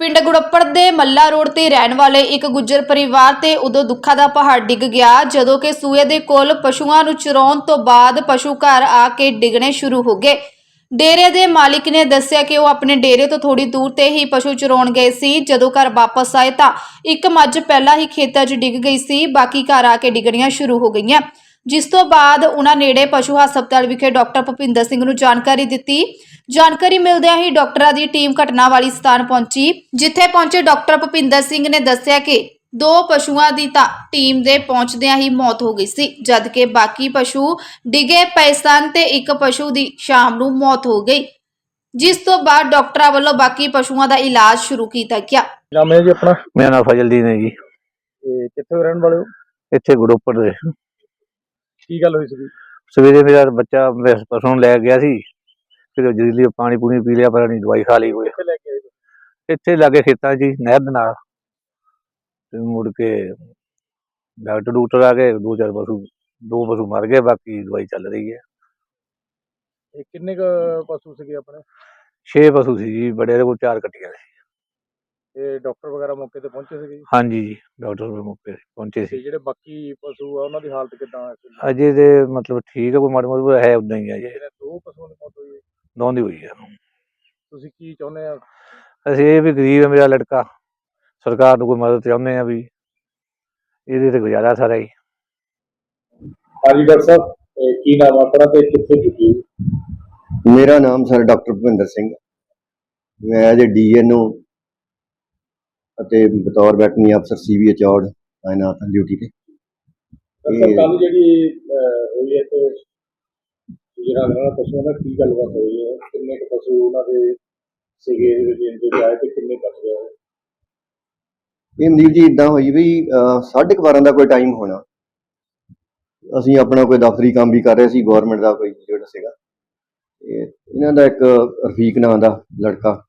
ਪਿੰਡ ਗੁੜੱਪੜ ਦੇ ਮੱਲਾ ਰੋਡ ਤੇ ਰਹਿਣ ਵਾਲੇ ਇੱਕ ਗੁੱਜਰ ਪਰਿਵਾਰ ਤੇ ਉਦੋਂ ਦੁੱਖਾਂ ਦਾ ਪਹਾੜ ਡਿੱਗ ਗਿਆ, ਜਦੋਂ ਕਿ ਸੂਏ ਦੇ ਕੋਲ ਪਸ਼ੂਆਂ ਨੂੰ ਚਰਾਉਣ ਤੋਂ ਬਾਅਦ ਪਸ਼ੂ ਘਰ ਆ ਕੇ ਡਿੱਗਣੇ ਸ਼ੁਰੂ ਹੋ ਗਏ। ਡੇਰੇ ਦੇ ਮਾਲਿਕ ਨੇ ਦੱਸਿਆ ਕਿ ਉਹ ਆਪਣੇ ਡੇਰੇ ਤੋਂ ਥੋੜੀ ਦੂਰ ਤੇ ਹੀ ਪਸ਼ੂ ਚਰਾਉਣ ਗਏ ਸੀ, ਜਦੋਂ ਘਰ ਵਾਪਸ ਆਏ ਤਾਂ ਇੱਕ ਮੱਝ ਪਹਿਲਾਂ ਹੀ ਖੇਤਾਂ 'ਚ ਡਿੱਗ ਗਈ ਸੀ, ਬਾਕੀ ਘਰ ਆ ਕੇ ਡਿੱਗਣੀਆਂ ਸ਼ੁਰੂ ਹੋ ਗਈਆਂ। ਜਿਸ ਤੋਂ ਬਾਅਦ ਉਹਨਾਂ ਨੇੜੇ ਪਸ਼ੂ ਹਸਪਤਾਲ ਵਿਖੇ ਡਾਕਟਰ ਭੁਪਿੰਦਰ ਸਿੰਘ ਨੂੰ ਜਾਣਕਾਰੀ ਦਿੱਤੀ। ਜਾਣਕਾਰੀ ਮਿਲਦਿਆਂ ਹੀ ਡਾਕਟਰਾਂ ਦੀ ਟੀਮ ਘਟਨਾ ਵਾਲੀ ਸਥਾਨ ਪਹੁੰਚੀ ਜਿੱਥੇ ਪਹੁੰਚੇ ਡਾਕਟਰ ਭੁਪਿੰਦਰ ਸਿੰਘ ਨੇ ਦੱਸਿਆ ਕਿ ਦੋ ਪਸ਼ੂਆਂ ਦੀ ਤਾਂ ਟੀਮ ਦੇ ਪਹੁੰਚਦਿਆਂ ਹੀ ਮੌਤ ਹੋ ਗਈ ਸੀ ਜਦਕਿ ਬਾਕੀ ਪਸ਼ੂ ਡਿੱਗੇ ਪਏ ਸਨ ਤੇ ਇੱਕ ਪਸ਼ੂ ਦੀ ਸ਼ਾਮ ਨੂੰ ਮੌਤ ਹੋ ਗਈ। ਜਿਸ ਤੋਂ ਬਾਅਦ ਡਾਕਟਰਾਂ ਵੱਲੋਂ ਬਾਕੀ ਪਸ਼ੂਆਂ ਦਾ ਇਲਾਜ ਸ਼ੁਰੂ ਕੀਤਾ ਗਿਆ। ਨਾਮ ਹੈ ਜੀ ਆਪਣਾ? ਮੇਰਾ ਨਾਮ ਫਜ਼ਲਦੀਨ ਹੈ ਜੀ। ਤੇ ਕਿੱਥੇ ਰਹਿਣ ਵਾਲੇ ਹੋ? ਇੱਥੇ ਗੁਰੂਪੁਰ ਦੇ। ਕੀ ਗੱਲ ਹੋਈ ਸੀ ਸਵੇਰੇ ਮੇਰਾ ਬੱਚਾ ਨੂੰ ਲੈ ਗਿਆ ਸੀ। ਕਿਤੇ ਜਰੀਲੀ ਪਾਣੀ ਪੂਣੀ ਪੀ ਲਿਆ ਪਰ ਨਹੀਂ ਦਵਾਈ ਖਾ ਲਈ ਕੋਈ। ਕਿੱਥੇ ਲੈ ਕੇ ਆਏ ਹੋ? ਇੱਥੇ ਲਾਗੇ ਖੇਤਾਂ 'ਚ ਹੀ ਨਹਿਰ ਦੇ ਨਾਲ। ਤੇ ਮੁੜ ਕੇ ਡਾਕਟਰ ਡੂਕਟਰ ਆ ਗਏ ਦੋ ਚਾਰ ਪਸ਼ੂ ਦੋ ਪਸ਼ੂ ਮਰ ਗਏ ਬਾਕੀ ਦਵਾਈ ਚੱਲ ਰਹੀ ਹੈ। ਇਹ ਕਿੰਨੇ ਕੁ ਪਸ਼ੂ ਸੀਗੇ ਆਪਣੇ? ਛੇ ਪਸ਼ੂ ਸੀ ਜੀ ਬੜੇ ਦੇ ਕੋਲ ਚਾਰ ਕੱਟੀਆਂ ਸੀ ਤੇ ਡਾਕਟਰ ਵਗੈਰਾ ਮੌਕੇ ਤੇ ਪਹੁੰਚੇ ਸੀਗੇ ਜੀ? ਹਾਂਜੀ ਜੀ ਡਾਕਟਰ ਦੇ ਮੌਕੇ ਤੇ ਪਹੁੰਚੇ ਤੇ ਸੀ। ਜਿਹੜੇ ਬਾਕੀ ਪਸ਼ੂ ਆ ਉਹਨਾਂ ਦੀ ਹਾਲਤ ਕਿਦਾਂ ਹੈ ਅਜੇ ਦੇ ਮਤਲਬ ਠੀਕ ਹੈ ਕੋਈ ਮਾੜੀ ਮੋਟੀ ਹੈ ਉਦਾਂ ਹੀ ਹੈ ਜੀ। ਜਿਹੜੇ ਦੋ ਪਸ਼ੂਆਂ ਦੀ ਮੌਤ ਹੋਈ ਹੈ। ਦੋਂਦੀ ਹੋਈ ਹੈ ਤੁਸੀਂ ਕੀ ਚਾਹੁੰਦੇ ਆ? ਅਸੀਂ ਇਹ ਵੀ ਗਰੀਬ ਹੈ ਮੇਰਾ ਲੜਕਾ। ਸਰਕਾਰ ਨੂੰ ਕੋਈ ਮਦਦ ਚਾਹੁੰਦੇ ਆ ਵੀ ਇਹਦੇ ਤੇ ਗੁਜ਼ਾਰਾ ਸਾਰਾ ਹੀ। ਹਾਂਜੀ ਡਾਕਟਰ ਸਾਹਿਬ ਕੀ ਨਾਮ ਆਪਣਾ ਤੇ ਕਿੱਥੇ ਡਿਊਟੀ ਮੇਰਾ ਨਾਮ ਸਰ ਡਾਕਟਰ ਭੁਪਿੰਦਰ ਸਿੰਘ ਮੈਂ ਐਜ ਡੀਐਨਓ ਅਤੇ ਬਤੌਰ ਵੈਟਰਨਰੀ ਅਫਸਰ ਸੀਵੀ ਚੌੜ ਤਾਇਨਾਤ ਹਾਂ ਡਿਊਟੀ ਤੇ। ਇਹ- ਕੱਲ ਜਿਹੜੀ ਅਹ, ਹੋਈ ਹੈ ਤੇ ਜਿਹੜਾ ਉਹਨਾਂ ਪਸ਼ੂਆਂ ਦਾ ਕੀ ਗੱਲਬਾਤ ਹੋਈ ਹੈ? ਕਿੰਨੇ ਕੁ ਪਸ਼ੂ ਉਹਨਾਂ ਦੇ ਸੀਗੇ ਇਹਦੇ ਵਿੱਚ ਜਿਹੜੇ ਆਏ ਤੇ ਕਿੰਨੇ ਬਚ ਗਏ? ਇਹ ਮਨਦੀਪ ਜੀ ਇਦਾਂ ਹੋਈ ਵੀ ਅਹ, ਸਾਢੇ ਕੁ ਬਾਰਾਂ ਦਾ ਕੋਈ ਟਾਈਮ ਹੋਣਾ। ਅਸੀਂ ਆਪਣਾ ਕੋਈ ਦਫ਼ਤਰੀ ਕੰਮ ਵੀ ਕਰ ਰਹੇ ਸੀ ਗਵਰਨਮੈਂਟ ਦਾ ਕੋਈ ਜਿਹੜਾ ਸੀਗਾ। ਇਹ ਇਹਨਾਂ ਦਾ ਇੱਕ ਰਫੀਕ ਨਾਂ ਦਾ ਲੜਕਾ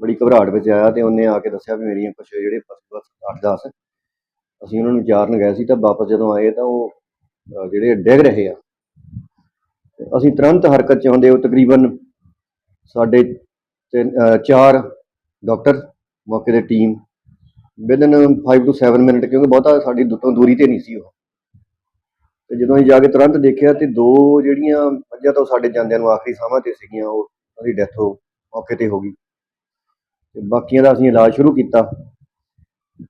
ਬੜੀ ਘਬਰਾਹਟ ਵਿੱਚ ਆਇਆ ਤੇ ਉਹਨੇ ਆ ਕੇ ਦੱਸਿਆ ਵੀ ਮੇਰੀਆਂ ਕੁਛ ਜਿਹੜੇ ਪਸ਼ੂ ਆ 8-10 ਅਸੀਂ ਉਹਨਾਂ ਨੂੰ ਚਾਰਨ ਗਏ ਸੀ ਤਾਂ ਵਾਪਸ ਜਦੋਂ ਆਏ ਤਾਂ ਉਹ ਅਹ, ਜਿਹੜੇ ਡਿੱਗ ਰਹੇ ਆ। ਤੇ ਅਸੀਂ ਤੁਰੰਤ ਹਰਕਤ ਚ ਆਉਂਦੇ ਉਹ ਤਕਰੀਬਨ ਸਾਡੇ ਤਿੰਨ ਅਹ, ਚਾਰ ਡਾਕਟਰ ਮੌਕੇ ਦੇ ਟੀਮ ਵਿਦਨ 5 ਟੂ 7 ਮਿੰਟ ਕਿਉਂਕਿ ਬਹੁਤਾ ਸਾਡੀ ਦੁੱਤੋਂ ਦੂਰੀ ਤੇ ਨਹੀਂ ਸੀ ਉਹ। ਤੇ ਜਦੋਂ ਅਸੀਂ ਜਾ ਕੇ ਤੁਰੰਤ ਦੇਖਿਆ ਤੇ ਦੋ ਜਿਹੜੀਆਂ ਮੱਝਾਂ ਤੋਂ ਸਾਡੇ ਜਾਂਦਿਆਂ ਨੂੰ ਆਖਰੀ ਸਾਹਾਂ ਤੇ ਸੀਗੀਆਂ ਉਹ ਉਹਦੀ ਡੈਥ ਹੋ ਮੌਕੇ ਤੇ ਹੋ ਗਈ। ਤੇ ਬਾਕੀਆਂ ਦਾ ਅਸੀਂ ਇਲਾਜ ਸ਼ੁਰੂ ਕੀਤਾ।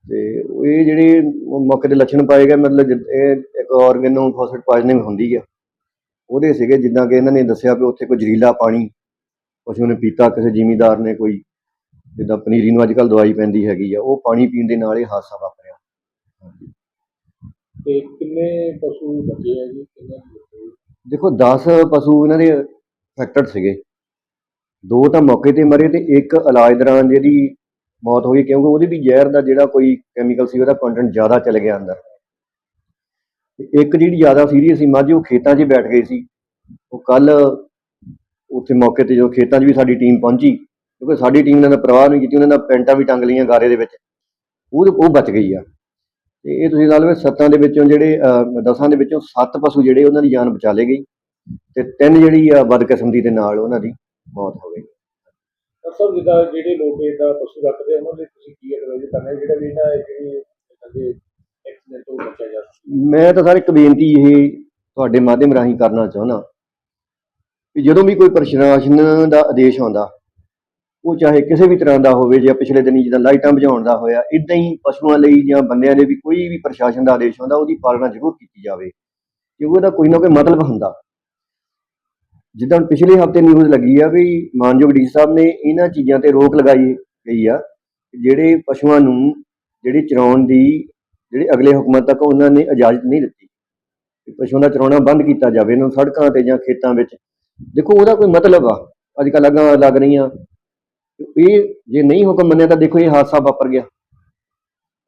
ਤੇ ਇਹ ਜਿਹੜੇ ਮੌਕੇ ਦੇ ਲੱਛਣ ਪਾਏ ਗਏ ਮਤਲਬ ਇਹ ਇੱਕ ਆਰਗੇਨੋ ਫਾਸਫੇਟ ਪਾਇਜ਼ਨਿੰਗ ਹੁੰਦੀ ਆ। ਉਹਦੇ ਸੀਗੇ ਜਿੱਦਾਂ ਕਿ ਇਹਨਾਂ ਨੇ ਦੱਸਿਆ ਵੀ ਉੱਥੇ ਕੋਈ ਜ਼ਹਿਰੀਲਾ ਪਾਣੀ ਪਸ਼ੂ ਨੇ ਪੀਤਾ ਕਿਸੇ ਜ਼ਿਮੀਂਦਾਰ ਨੇ ਕੋਈ ਜਿੱਦਾਂ ਪਨੀਰੀ ਨੂੰ ਅੱਜ ਕੱਲ ਦਵਾਈ ਪੈਂਦੀ ਹੈਗੀ ਆ ਉਹ ਪਾਣੀ ਪੀਣ ਦੇ ਨਾਲ ਇਹ ਹਾਦਸਾ ਵਾਪਰਿਆ। ਤੇ ਕਿੰਨੇ ਪਸ਼ੂ ਬਚੇ ਆ ਜੀ ਕਿੰਨੇ? ਦੇਖੋ 10 ਪਸ਼ੂ ਇਹਨਾਂ ਦੇ ਅਫੈਕਟਡ ਸੀਗੇ। ਦੋ ਤਾਂ ਮੌਕੇ ਤੇ ਮਰੇ ਤੇ ਇੱਕ ਇਲਾਜ ਦੌਰਾਨ ਜਿਹਦੀ ਮੌਤ ਹੋ ਗਈ, ਕਿਉਂਕਿ ਉਹਦੇ ਵੀ ਜ਼ਹਿਰ ਦਾ ਜਿਹੜਾ ਕੋਈ ਕੈਮੀਕਲ ਸੀ, ਉਹਦਾ ਕੰਟੈਂਟ ਜ਼ਿਆਦਾ ਚਲ ਗਿਆ ਅੰਦਰ। ਤੇ ਇੱਕ ਜਿਹੜੀ ਜ਼ਿਆਦਾ ਸੀਰੀਅਸ ਸੀ, ਮੱਝ, ਉਹ ਖੇਤਾਂ 'ਚ ਬੈਠ ਗਈ ਸੀ। ਉਹ ਕੱਲ ਉੱਥੇ ਮੌਕੇ ਤੇ ਜਦੋਂ ਖੇਤਾਂ 'ਚ ਵੀ ਸਾਡੀ ਟੀਮ ਪਹੁੰਚੀ, ਕਿਉਂਕਿ ਸਾਡੀ ਟੀਮ ਨੇ ਤਾਂ ਪ੍ਰਵਾਹ ਨਹੀਂ ਕੀਤੀ, ਉਹਨਾਂ ਦਾ ਪੈਂਟਾਂ ਵੀ ਟੰਗ ਲਈਆਂ ਗਾਰੇ ਦੇ ਵਿੱਚ। ਉਹ ਉਹ ਬਚ ਗਈ ਆ। ਤੇ ਇਹ ਤੁਸੀਂ ਲਾ ਲਓ ਸੱਤਾਂ ਦੇ ਵਿੱਚੋਂ ਜਿਹੜੇ ਦਸਾਂ ਦੇ ਵਿੱਚੋਂ ਸੱਤ ਪਸ਼ੂ ਜਿਹੜੇ ਉਹਨਾਂ ਦੀ ਜਾਨ ਬਚਾ ਲਈ ਗਈ ਤੇ ਤਿੰਨ ਜਿਹੜੀ ਆ ਬਦਕਿਸਮਤੀ ਦੇ ਨਾਲ ਉਹਨਾਂ ਦੀ। ਮੌਤ ਹੋ ਗਈ। ਡਾਕਟਰ ਸਾਹਿਬ ਜਿੱਦਾਂ ਜਿਹੜੇ ਲੋਕ ਇਹਦਾ ਪਸ਼ੂ ਰੱਖਦੇ ਉਹਨਾਂ ਲਈ ਤੁਸੀਂ ਕੀ ਐਡਵਾਈਸ ਕਰਨਾ? ਜਿਹੜਾ ਵੀ ਇਹਨਾਂ ਜਿਹੜੀ ਇਹਨਾਂ ਦੇ ਐਕਸੀਡੈਂਟ ਤੋਂ ਬਚਿਆ ਜਾ ਮੈਂ ਤਾਂ ਸਰ ਇੱਕ ਬੇਨਤੀ ਇਹ ਤੁਹਾਡੇ ਮਾਧਿਅਮ ਰਾਹੀਂ ਕਰਨਾ ਚਾਹੁੰਦਾ ਕਿ ਜਦੋਂ ਵੀ ਕੋਈ ਪ੍ਰਸ਼ਾਸਨ ਦਾ ਆਦੇਸ਼ ਆਉਂਦਾ ਉਹ ਚਾਹੇ ਕਿਸੇ ਵੀ ਤਰ੍ਹਾਂ ਦਾ ਹੋਵੇ ਜਾਂ ਪਿਛਲੇ ਦਿਨੀ ਜਿੱਦਾਂ ਲਾਈਟਾਂ ਬੁਝਾਉਣ ਦਾ ਹੋਇਆ ਇਦਾਂ ਹੀ ਪਸ਼ੂਆਂ ਲਈ ਜਾਂ ਬੰਦਿਆਂ ਲਈ ਵੀ ਕੋਈ ਵੀ ਪ੍ਰਸ਼ਾਸਨ ਦਾ ਆਦੇਸ਼ ਆਉਂਦਾ ਉਹਦੀ ਪਾਲਣਾ ਜ਼ਰੂਰ ਕੀਤੀ ਜਾਵੇ। ਕਿਉਂਕਿ ਉਹਦਾ ਕੋਈ ਨਾ ਕੋਈ ਮਤਲਬ ਹੁੰਦਾ। ਜਿੱਦਾਂ ਪਿਛਲੇ ਹਫ਼ਤੇ ਨਿਊਜ਼ ਲੱਗੀ ਆ ਵੀ ਮਾਨਯੋਗ ਡੀ ਸਾਹਿਬ ਨੇ ਇਹਨਾਂ ਚੀਜ਼ਾਂ ਤੇ ਰੋਕ ਲਗਾਈ ਗਈ ਆ, ਜਿਹੜੇ ਪਸ਼ੂਆਂ ਨੂੰ ਜਿਹੜੀ ਚਰਾਉਣ ਦੀ, ਜਿਹੜੇ ਅਗਲੇ ਹੁਕਮਾਂ ਤੱਕ ਉਹਨਾਂ ਨੇ ਇਜਾਜ਼ਤ ਨਹੀਂ ਦਿੱਤੀ। ਪਸ਼ੂਆਂ ਦਾ ਚਰਾਉਣਾ ਬੰਦ ਕੀਤਾ ਜਾਵੇ, ਇਹਨਾਂ ਸੜਕਾਂ ਤੇ ਜਾਂ ਖੇਤਾਂ ਵਿੱਚ। ਦੇਖੋ, ਉਹਦਾ ਕੋਈ ਮਤਲਬ ਆ ਅੱਜ ਕੱਲ੍ਹ ਅੱਗਾਂ ਲੱਗ ਰਹੀਆਂ। ਇਹ ਜੇ ਨਹੀਂ ਹੁਕਮ ਮੰਨਿਆ ਤਾਂ ਦੇਖੋ, ਇਹ ਹਾਦਸਾ ਵਾਪਰ ਗਿਆ।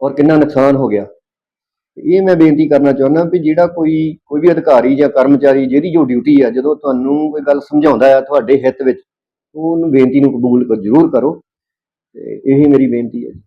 ਔਰ ਕਿੰਨਾ ਨੁਕਸਾਨ ਹੋ ਗਿਆ। ਇਹ ਮੈਂ ਬੇਨਤੀ ਕਰਨਾ ਚਾਹੁੰਦਾ ਵੀ ਜਿਹੜਾ ਕੋਈ ਕੋਈ ਵੀ ਅਧਿਕਾਰੀ ਜਾਂ ਕਰਮਚਾਰੀ ਜਿਹਦੀ ਜੋ ਡਿਊਟੀ ਆ, ਜਦੋਂ ਤੁਹਾਨੂੰ ਕੋਈ ਗੱਲ ਸਮਝਾਉਂਦਾ ਆ ਤੁਹਾਡੇ ਹਿੱਤ ਵਿੱਚ, ਉਹਨੂੰ ਬੇਨਤੀ ਨੂੰ ਕਬੂਲ ਕਰ- ਜ਼ਰੂਰ ਕਰੋ ਤੇ ਇਹੀ ਮੇਰੀ ਬੇਨਤੀ ਹੈ ਜੀ।